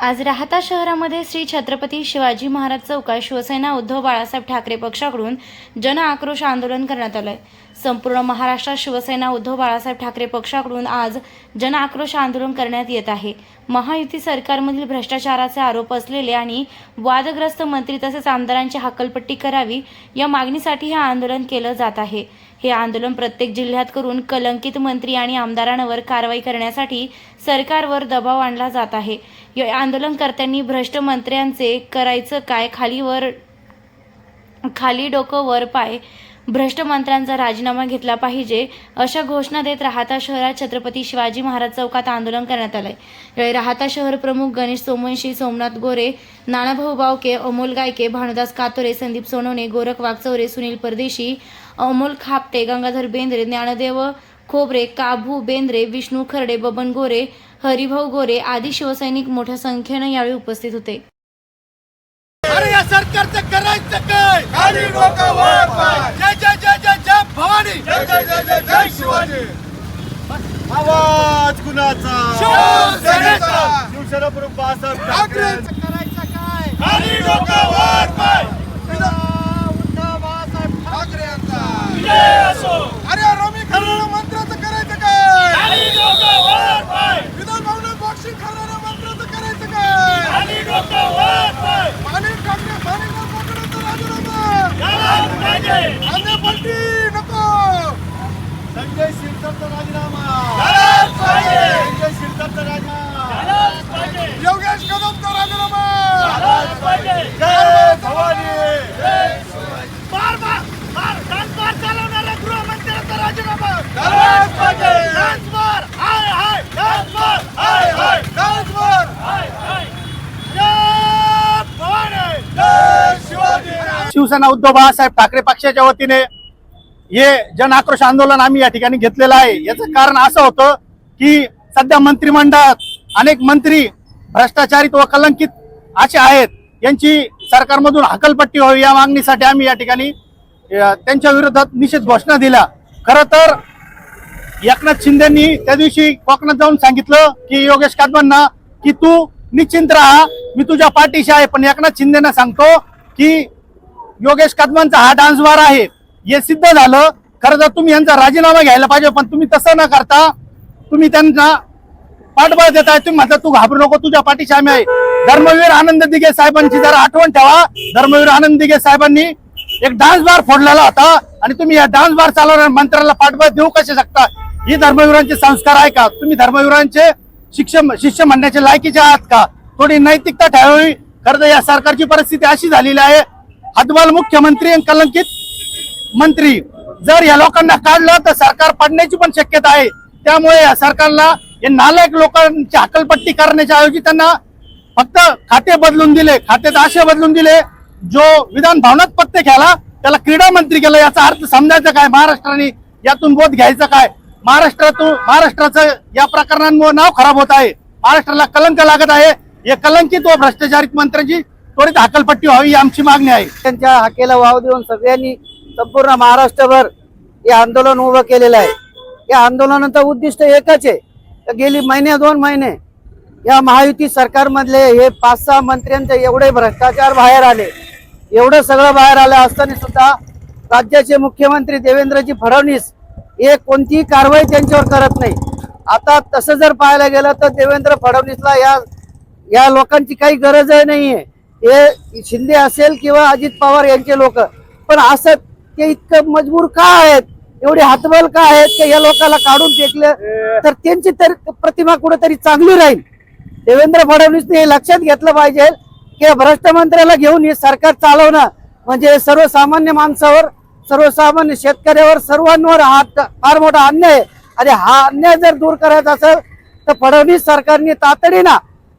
आज राहता शहरामध्ये श्री छत्रपती शिवाजी महाराज चौकात शिवसेना उद्धव बाळासाहेब ठाकरे पक्षाकडून जन आक्रोश आंदोलन करण्यात आलंय. संपूर्ण महाराष्ट्रात शिवसेना उद्धव बाळासाहेब ठाकरे पक्षाकडून आज जन आक्रोश आंदोलन करण्यात येत आहे. महायुती सरकारमधील भ्रष्टाचाराचे आरोप असलेले आणि वादग्रस्त मंत्री तसेच आमदारांची हक्कलपट्टी करावी या मागणीसाठी हे आंदोलन केलं जात आहे. हे आंदोलन प्रत्येक जिल्ह्यात करून कलंकित मंत्री आणि आमदारांवर कारवाई करण्यासाठी सरकारवर दबाव आणला जात आहे. आंदोलनकर्त्यांनी भ्रष्ट मंत्र्यांचे करायचं काय? खालीवर खाली डोकं वर पाय. भ्रष्ट मंत्र्यांचा राजीनामा घेतला पाहिजे अशा घोषणा देत राहता शहरात छत्रपती शिवाजी महाराज चौकात आंदोलन करण्यात आलंय. यावेळी राहता शहर प्रमुख गणेश सोमवंशी सोमनाथ गोरे नानाभाऊ बावके अमोल गायके भानुदास कातोरे संदीप सोनवणे गोरख वागचौरे सुनील परदेशी अमोल खापटे गंगाधर बेंद्रे ज्ञानदेव खोबरे काभू बेंद्रे विष्णू खर्डे बबन गोरे हरिभाऊ गोरे आदी शिवसैनिक मोठ्या संख्येनं यावेळी उपस्थित होते. अरे या सरकारचं करायचं काय? जय जय जय जय जय भवानी. जय जय जय जय जय शिवाजी. आवाज कुणाचा? शिवसेनेचा. शिवसेना प्रमुख बाळासाहेब ठाकरे. करायचं काय? खाली डोकं वर पाय. उद्धव बाळासाहेब ठाकरे यांचा. विजय असो. अरे रमी खराडा मंत्र्याचं करायचं काय? खाली डोकं वर पाय विधान भवनात बॉक्सिंग खराडा मंत्र्याचं करायचं काय खाली डोकं वर पाय माणिक ठाकरे माणिकराव ठाकरेंचा राजीनामा यालाच पाहिजे कांदे पलटी नको संजय शिरसाटचा राजीनामा यालाच पाहिजे संजय शिरसाटचा राजीनामा यालाच पाहिजे योगेश कदमचा राजीनामा यालाच पाहिजे जय भवानी बार बार बार डान्स बार चालवणाऱ्या गृहमंत्र्याचा राजीनामा यालाच पाहिजे dance bar hi hi dance bar hi hi dance bar hi hi जय भवानी जय शिवाजी शिवसेना उद्धव बाळासाहेब ठाकरे पक्षाच्या वतीने हे जन आक्रोश आंदोलन आम्ही या ठिकाणी घेतलेलं आहे. याचं कारण असं होतं की सध्या मंत्रिमंडळात अनेक मंत्री भ्रष्टाचारित व कलंकित असे आहेत. यांची सरकारमधून हकलपट्टी व्हावी या मागणीसाठी आम्ही या ठिकाणी त्यांच्या विरोधात निषेध घोषणा दिल्या. खरं तर एकनाथ शिंदेनी त्या दिवशी कोकणात जाऊन सांगितलं की योगेश कादमांना की तू निश्चिंत राहा मी तुझ्या पाठीशी आहे. पण एकनाथ शिंदेना सांगतो की योगेश कदमांचा हा डान्स बार आहे. हे सिद्ध झालं. खरं तर तुम्ही यांचा राजीनामा घ्यायला पाहिजे पण तुम्ही तसं न करता तुम्ही त्यांना पाठबळ देताय तुम्ही म्हणता तू घाबरू नको तुझ्या पाठीशी आम्ही आहे. धर्मवीर आनंद दिगे साहेबांची जरा आठवण ठेवा. धर्मवीर आनंद दिगे साहेबांनी एक डान्स बार फोडलेला होता आणि तुम्ही या डान्स बार चालवणाऱ्या मंत्र्याला पाठबळ देऊ कसे शकता? ही धर्मवीरांचे संस्कार आहे का? तुम्ही धर्मवीरांचे शिक्ष शिष्य म्हणण्याचे लायकीचे आहात का? थोडी नैतिकता ठेवावी. खरं तर या सरकारची परिस्थिती अशी झालेली आहे. हतबल मुख्यमंत्री आणि कलंकित मंत्री. जर या लोकांना काढलं तर सरकार पडण्याची पण शक्यता आहे. त्यामुळे या सरकारला हे नालायक लोकांची हकलपट्टी करण्याच्या ऐवजी त्यांना फक्त खाते बदलून दिले खाते आशय बदलून दिले. जो विधान भवनात पत्ते खेळला त्याला क्रीडा मंत्री केलं याचा अर्थ समजायचा काय? महाराष्ट्राने यातून बोध घ्यायचा काय? महाराष्ट्रातून महाराष्ट्राचं या प्रकरणांमुळे नाव खराब होत आहे. महाराष्ट्राला कलंक लागत आहे. हे कलंकित व भ्रष्टाचारित मंत्र्यांची त्वरित हकलपट्टी व्हावी ही आमची मागणी आहे. त्यांच्या हाकेला वाव देऊन सगळ्यांनी संपूर्ण महाराष्ट्रभर हे आंदोलन उभं केलेलं आहे. या आंदोलनाचं उद्दिष्ट एकच आहे. तर गेली महिने दोन महिने. या महायुती सरकारमधले हे पाच सहा मंत्र्यांचे एवढे भ्रष्टाचार बाहेर आले. एवढं सगळं बाहेर आलं असताना सुद्धा राज्याचे मुख्यमंत्री देवेंद्रजी फडणवीस हे कोणतीही कारवाई त्यांच्यावर करत नाही. आता तसं जर पाहायला गेलं तर देवेंद्र फडणवीसला या या लोकांची काही गरजही आहे हे शिंदे असेल किंवा अजित पवार यांचे लोक. पण असं ते इतकं मजबूर का आहेत? एवढे हातबल का आहेत की या लोकांना काढून फेकलं? तर त्यांची तर प्रतिमा कुठेतरी चांगली राहील. देवेंद्र फडणवीसने हे लक्षात घेतलं पाहिजे की भ्रष्ट मंत्र्याला घेऊन हे सरकार चालवणं म्हणजे सर्वसामान्य माणसावर सर्वसामान्य शेतकऱ्यावर सर्वांवर हा फार मोठा अन्याय आहे. आणि हा अन्याय जर दूर करायचा असेल तर फडणवीस सरकारने तातडीनं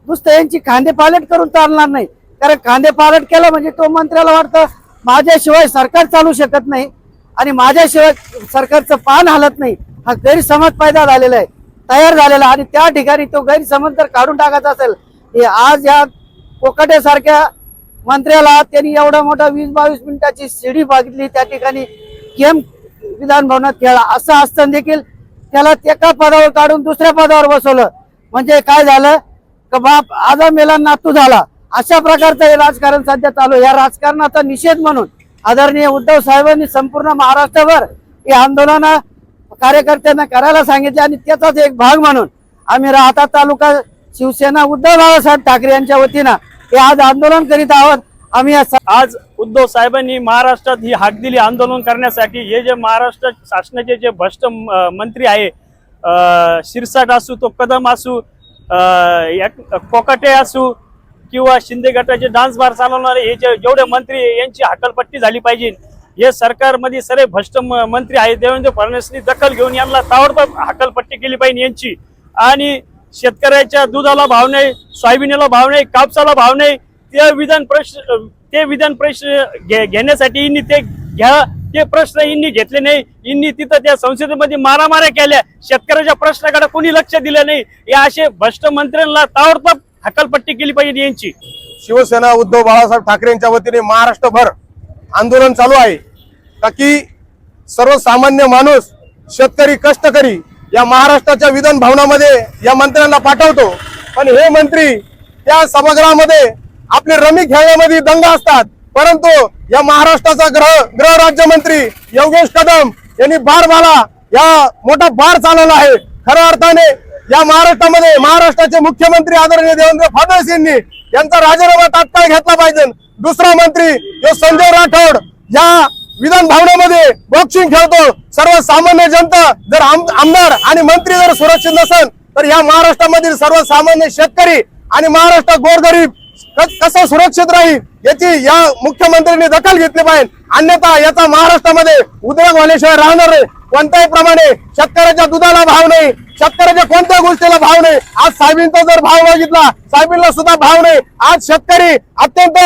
नुसतं यांची खांदेपालट करून चालणार नाही. कारण खांदेपालट केलं म्हणजे तो मंत्र्याला वाटतं माझ्याशिवाय सरकार चालू शकत नाही. आणि माझ्याशिवाय सरकारचं पान हलत नाही. हा गैरसमज पैदा झालेला आहे. तयार झालेला आणि त्या ठिकाणी तो गैरसमज जर काढून टाकायचा असेल हे आज या कोकाट्यासारख्या मंत्र्याला त्यांनी एवढा मोठा वीस बावीस मिनिटाची शिडी बघितली त्या ठिकाणी गेम विधानभवनात खेळा. खेळला असं असताना देखील त्याला एका पदावर काढून दुसऱ्या पदावर बसवलं. म्हणजे काय झालं? का बाप आजा मेला नातू झाला. अशा प्रकारचं हे राजकारण सध्या चालू या राजकारणाचा निषेध म्हणून आदरणीय उद्धव साहेबांनी संपूर्ण महाराष्ट्रभर हे आंदोलन कार्यकर्त्यांना करायला सांगितले आणि त्याचाच एक भाग म्हणून आम्ही राहता तालुका शिवसेना उद्धव बाळासाहेब ठाकरे यांच्या वतीनं हे आज आंदोलन करीत आहोत. आम्ही आज उद्धव साहेबांनी महाराष्ट्रात ही हाक दिली आंदोलन करण्यासाठी. हे जे महाराष्ट्र शासनाचे जे भ्रष्ट म- मंत्री आहे शिरसाट असू तो कदम असू अ, कोकटे कोकाटे असू किंवा शिंदे गटाचे डान्स बार चालवणारे हे जे जेवढे मंत्री यांची हकलपट्टी झाली पाहिजे. हे सरकारमध्ये सर्व भ्रष्ट मंत्री आहेत. देवेंद्र फडणवीसनी दखल घेऊन यांना ताबडतोब हकलपट्टी केली पाहिजे यांची. आणि शेतकऱ्याच्या दुधाला भाव नाही सोयाबीनला भाव नाही कापसाला भाव नाही ते विधान प्रश्न ते विधान प्रश्न घे- घेण्यासाठी यांनी ते घ्या. ते प्रश्न यांनी घेतले नाही. यांनी तिथं त्या संसदेमध्ये मारामाऱ्या केल्या. शेतकऱ्याच्या प्रश्नाकडे कोणी लक्ष दिलं नाही. या असे भ्रष्ट मंत्र्यांना ताबडतोब हकालपट्टी केली पाहिजे यांची. शिवसेना उद्धव बाळासाहेब ठाकरेंच्या वतीने महाराष्ट्रभर आंदोलन चालू आहे. का की सर्वसामान्य माणूस शेतकरी कष्टकरी या महाराष्ट्राच्या विधान भवनामध्ये या मंत्र्यांना पाठवतो. पण हे मंत्री त्या सभागृहामध्ये आपले रमी खेळण्यामध्ये दंग असतात. परंतु या महाराष्ट्राचा ग्रह गृह राज्यमंत्री योगेश कदम यांनी बार बाला या मोठा बार चालवला आहे. खऱ्या अर्थाने या महाराष्ट्रामध्ये महाराष्ट्राचे मुख्यमंत्री आदरणीय देवेंद्र फडणवीस यांनी यांचा राजीनामा तात्काळ घेतला पाहिजे. दुसरा मंत्री जो संजय राठोड या विधान भवनामध्ये बॉक्सिंग खेळतो. सर्वसामान्य जनता जर आमदार आणि मंत्री जर सुरक्षित नसेल तर या महाराष्ट्रामधील सर्वसामान्य शेतकरी आणि महाराष्ट्र गोरगरीब कसं सुरक्षित राहील याची या मुख्यमंत्र्यांनी दखल घेतली पाहिजे. अन्यथा याचा महाराष्ट्रामध्ये उद्योग होण्याशिवाय राहणार नाही. कोणत्याही प्रमाणे शेतकऱ्याच्या दुधाला भाव नाही. शेतकऱ्याच्या कोणत्या गोष्टीला भाव नाही. आज सोयाबीनचा जर भाव बघितला सोयाबीनला सुद्धा भाव नाही. आज शेतकरी अत्यंत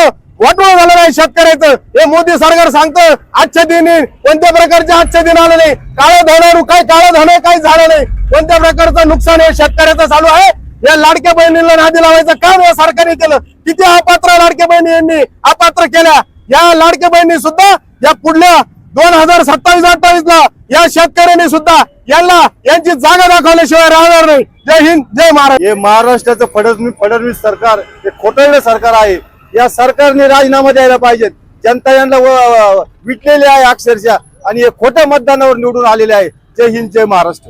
वाटवं झालं नाही शेतकऱ्याचं. हे मोदी सरकार सांगतं आजच्या दिनी कोणत्या प्रकारचे आजच्या दिन आलं नाही. काळं धोरण काय काळं धन काही झालं नाही. कोणत्या प्रकारचं नुकसान हे शेतकऱ्याचं चालू आहे? या लाडक्या बहिणीला नादी लावायचं काम या सरकारने केलं. किती अपात्र लाडक्या बहिणी यांनी अपात्र केल्या. या लाडक्या बहिणी सुद्धा या पुढल्या दोन हजार सत्तावीस अठ्ठावीस ला या शेतकऱ्यांनी सुद्धा यांना यांची जागा दाखवल्याशिवाय राहणार नाही. जय हिंद जय महाराज हे महाराष्ट्राचं फडणवीस फडणवीस सरकार हे खोटळलं सरकार आहे. या सरकारने राजीनामा द्यायला पाहिजेत जनता यांना व- विटलेली आहे अक्षरशः. आणि हे खोट्या मतदानावर निवडून आलेले आहे. जय हिंद जय महाराष्ट्र.